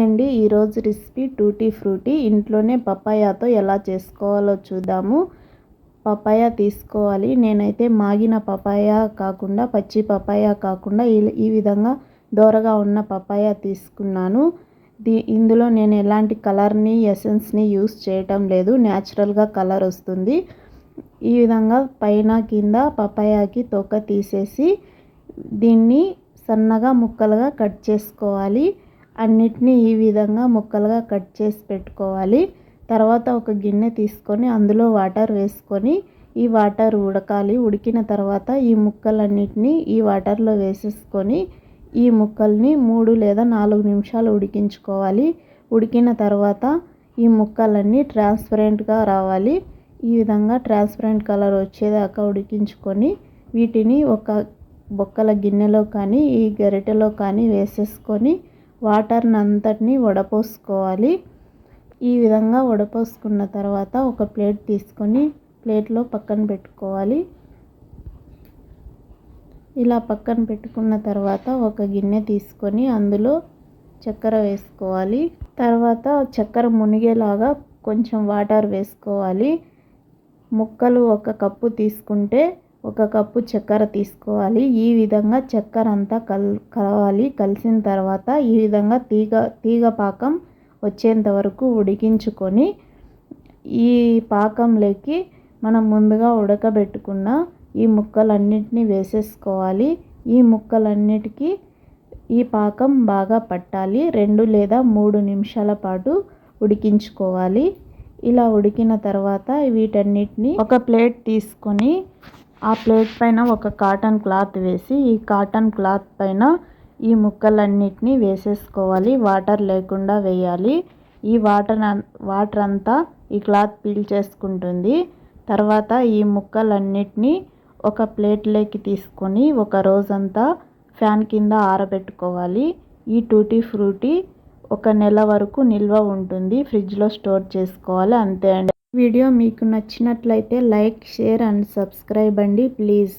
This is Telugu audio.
హాయ్ అండి ఈరోజు రెసిపీ టూటీ ఫ్రూటీ. ఇంట్లోనే పపాయాతో ఎలా చేసుకోవాలో చూద్దాము. పపాయ తీసుకోవాలి. నేనైతే మాగిన పపాయ కాకుండా పచ్చి పపాయ కాకుండా ఈ విధంగా దోరగా ఉన్న పపాయ తీసుకున్నాను. దీ ఇందులో నేను ఎలాంటి కలర్ని ఎసెన్స్ని యూస్ చేయటం లేదు. న్యాచురల్గా కలర్ వస్తుంది. ఈ విధంగా పైన కింద పపాయాకి తొక్క తీసేసి దీన్ని సన్నగా ముక్కలుగా కట్ చేసుకోవాలి. అన్నిటినీ ఈ విధంగా ముక్కలుగా కట్ చేసి పెట్టుకోవాలి. తర్వాత ఒక గిన్నె తీసుకొని అందులో వాటర్ వేసుకొని ఈ వాటర్ ఉడకాలి. ఉడికిన తర్వాత ఈ ముక్కలన్నిటినీ ఈ వాటర్లో వేసేసుకొని ఈ ముక్కల్ని మూడు లేదా నాలుగు నిమిషాలు ఉడికించుకోవాలి. ఉడికిన తర్వాత ఈ ముక్కలన్నీ ట్రాన్స్పరెంట్గా రావాలి. ఈ విధంగా ట్రాన్స్పరెంట్ కలర్ వచ్చేదాకా ఉడికించుకొని వీటిని ఒక బొక్కల గిన్నెలో కానీ ఈ గరిటెలో కానీ వేసేసుకొని వాటర్ని అంతటిని వడపోసుకోవాలి. ఈ విధంగా వడపోసుకున్న తర్వాత ఒక ప్లేట్ తీసుకొని ప్లేట్లో పక్కన పెట్టుకోవాలి. ఇలా పక్కన పెట్టుకున్న తర్వాత ఒక గిన్నె తీసుకొని అందులో చక్కెర వేసుకోవాలి. తర్వాత చక్కెర మునిగేలాగా కొంచెం వాటర్ వేసుకోవాలి. ముక్కలు ఒక కప్పు తీసుకుంటే ఒక కప్పు చక్కెర తీసుకోవాలి. ఈ విధంగా చక్కెర అంతా కల్ కలవాలి. కలిసిన తర్వాత ఈ విధంగా తీగ తీగ పాకం వచ్చేంత వరకు ఉడికించుకొని ఈ పాకంలోకి మనం ముందుగా ఉడకబెట్టుకున్న ఈ ముక్కలన్నిటిని వేసేసుకోవాలి. ఈ ముక్కలన్నిటికీ ఈ పాకం బాగా పట్టాలి. రెండు లేదా మూడు నిమిషాల పాటు ఉడికించుకోవాలి. ఇలా ఉడికిన తర్వాత వీటన్నిటిని ఒక ప్లేట్ తీసుకొని ఆ ప్లేట్ పైన ఒక కాటన్ క్లాత్ వేసి ఈ కాటన్ క్లాత్ పైన ఈ ముక్కలన్నిటిని వేసేసుకోవాలి. వాటర్ లేకుండా వేయాలి. ఈ వాటర్ వాటర్ అంతా ఈ క్లాత్ పీల్ చేసుకుంటుంది. తర్వాత ఈ ముక్కలన్నిటినీ ఒక ప్లేట్లోకి తీసుకొని ఒక రోజంతా ఫ్యాన్ కింద ఆరబెట్టుకోవాలి. ఈ టూటీ ఫ్రూటీ ఒక నెల వరకు నిల్వ ఉంటుంది. ఫ్రిడ్జ్లో స్టోర్ చేసుకోవాలి. అంతే అండి. వీడియో మీకు నచ్చినట్లయితే లైక్ షేర్ అండ్ సబ్స్క్రైబ్ అండి ప్లీజ్.